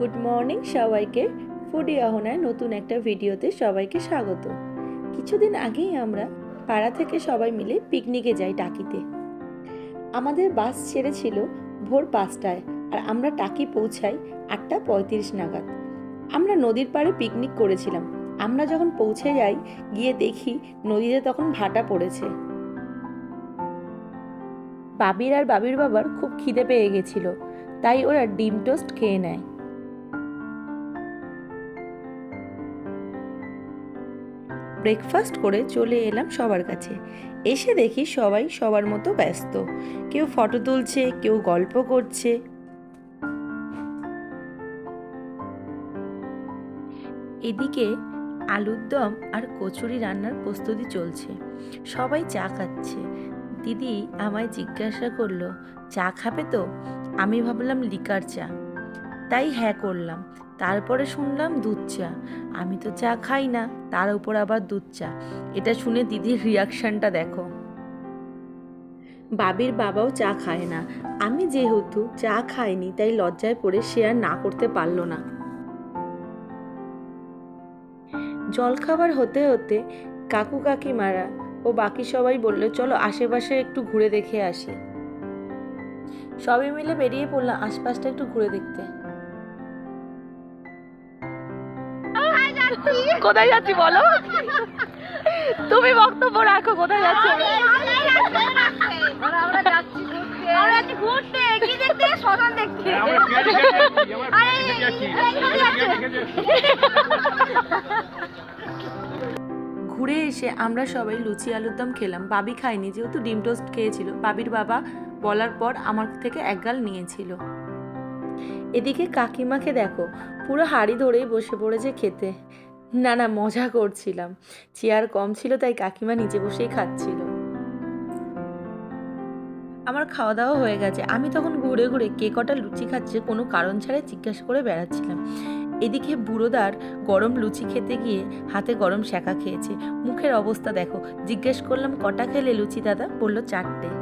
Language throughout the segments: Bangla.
গুড মর্নিং সবাইকে। ফুডি আহনায় নতুন একটা ভিডিওতে সবাইকে স্বাগত। কিছুদিন আগেই আমরা পাড়া থেকে সবাই মিলে পিকনিকে যাই টাকিতে। আমাদের বাস ছেড়েছিল ভোর পাঁচটায় আর আমরা টাকি পৌঁছাই আটটা পঁয়ত্রিশ নাগাদ। আমরা নদীর পাড়ে পিকনিক করেছিলাম। আমরা যখন পৌঁছে যাই, গিয়ে দেখি নদীতে তখন ভাটা পড়েছে। বাবির আর বাবির বাবার খুব খিদে পেয়ে গেছিল, তাই ওরা ডিম টোস্ট খেয়ে নেয়। ব্রেকফাস্ট করে চলে এলাম সবার কাছে। এসে দেখি সবাই সবার মতো ব্যস্ত। কেউ ফটো তুলছে, কেউ গল্প করছে। এদিকে আলুর দম আর কচুরি রান্নার প্রস্তুতি চলছে। সবাই চা খাচ্ছে। দিদি আমায় জিজ্ঞাসা করল, চা খাবে তো? আমি ভাবলাম লিকার চা। তাই হ্যাঁ করলাম। তারপরে শুনলাম দুধ চা। আমি তো চা খাই না, তার উপর আবার দুধ চা। এটা শুনে দিদির রিয়াকশনটা দেখো। বাবির বাবাও চা খায় না। আমি যেহেতু চা খাইনি, তাই লজ্জায় পড়ে সে আর না করতে পারল না। জলখাবার হতে হতে কাকু কাকিমারা ও বাকি সবাই বলল, চলো আশেপাশে একটু ঘুরে দেখে আসি। সবাই মিলে বেরিয়ে পড়লাম আশপাশটা একটু ঘুরে দেখতে। কোথায় যাচ্ছি বলো? তুমি বক্তব্য রাখো কোথায় যাচ্ছি। ঘুরে এসে আমরা সবাই লুচি আলুর দম খেলাম। বাবি খায়নি যেহেতু ডিম টোস্ট খেয়েছিল। বাবির বাবা বলার পর আমার থেকে এক গাল নিয়েছিল। এদিকে কাকিমাকে দেখো পুরো হাড়ি ধরেই বসে পড়েছে খেতে। না না, মজা করছিলাম। চেয়ার কম ছিল, তাই কাকিমা নিচে বসেই খাচ্ছিল। আমার খাওয়া দাওয়া হয়ে গেছে। আমি তখন ঘুরে ঘুরে কে কটা লুচি খাচ্ছে কোনো কারণ ছাড়াই জিজ্ঞাসা করে বেড়াচ্ছিলাম। এদিকে বুড়োদার গরম লুচি খেতে গিয়ে হাতে গরম শাঁকা খেয়েছে। মুখের অবস্থা দেখো। জিজ্ঞেস করলাম, কটা খেলে লুচি দাদা? বলল, চারটে।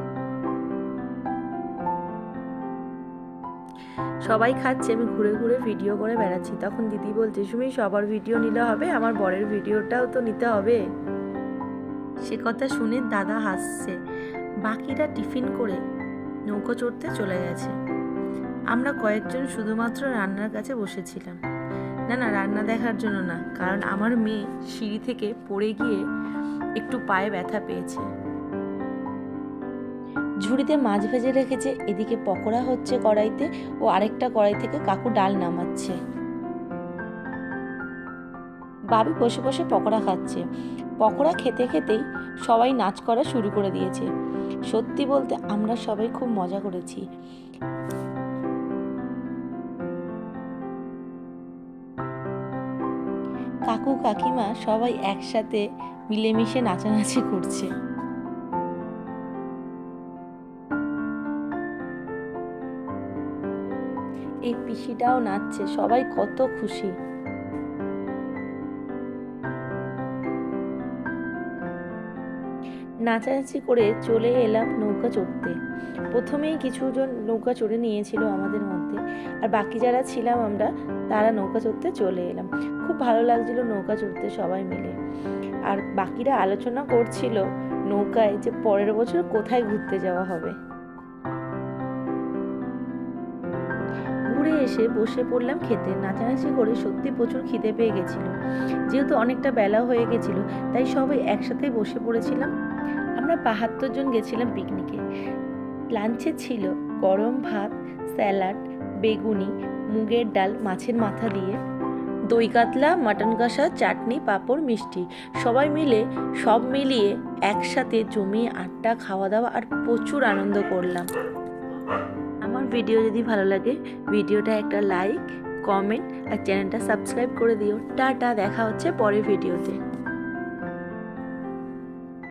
সবাই খাচ্ছে, আমি ঘুরে ঘুরে ভিডিও করে বেড়াচ্ছি। তখন দিদি বলছে, সুমি, সবার ভিডিও নিলে হবে, আমার বরের ভিডিওটাও তো নিতে হবে। সে কথা শুনে দাদা হাসছে। বাকিরা টিফিন করে নৌকো চড়তে চলে গেছে। আমরা কয়েকজন শুধুমাত্র রান্নার কাছে বসেছিলাম। না না, রান্না দেখার জন্য না, কারণ আমার মেয়ে সিঁড়ি থেকে পড়ে গিয়ে একটু পায়ে ব্যথা পেয়েছে। ঝুড়িতে মাছ ভেজে রেখেছে, এদিকে পকোড়া হচ্ছে কড়াইতে ও আরেকটা কড়াই থেকে কাকু ডাল নামাচ্ছে। বাবি বসে বসে পকোড়া খাচ্ছে। পকোড়া খেতে খেতেই সবাই নাচ করা শুরু করে দিয়েছে। সত্যি বলতে আমরা সবাই খুব মজা করেছি। কাকু কাকিমা সবাই একসাথে মিলেমিশে নাচানাচি করছে। এই পিসিটাও নাচছে, সবাই কত খুশি। নাচানাচি করে চলে এলাম নৌকা চড়তে। প্রথমেই কিছুজন নৌকা চড়ে নিয়েছিল আমাদের মধ্যে, আর বাকি যারা ছিলাম আমরা, তারা নৌকা চড়তে চলে এলাম। খুব ভালো লাগছিল নৌকা চড়তে সবাই মিলে। আর বাকিরা আলোচনা করছিল নৌকায় যে পরের বছর কোথায় ঘুরতে যাওয়া হবে। ঘুরে এসে বসে পড়লাম খেতে। নাচানাচি করে সত্যি প্রচুর খিদে পেয়ে গেছিল। যেহেতু অনেকটা বেলা হয়ে গেছিল, তাই সবাই একসাথে বসে পড়েছিলাম। আমরা বাহাত্তর জন গেছিলাম পিকনিকে লাঞ্চে ছিল গরম ভাত, স্যালাড, বেগুনি, মুগের ডাল, মাছের মাথা দিয়ে। দই কাতলা, মাটন কষা, চাটনি, পাঁপড়, মিষ্টি। সবাই মিলে, সব মিলিয়ে একসাথে জমিয়ে আড্ডা, খাওয়া দাওয়া আর প্রচুর আনন্দ করলাম। ভিডিও যদি ভালো লাগে, ভিডিওটা একটা লাইক কমেন্ট আর চ্যানেলটা সাবস্ক্রাইব করে দিও। টাটা, দেখা হচ্ছে পরের ভিডিওতে।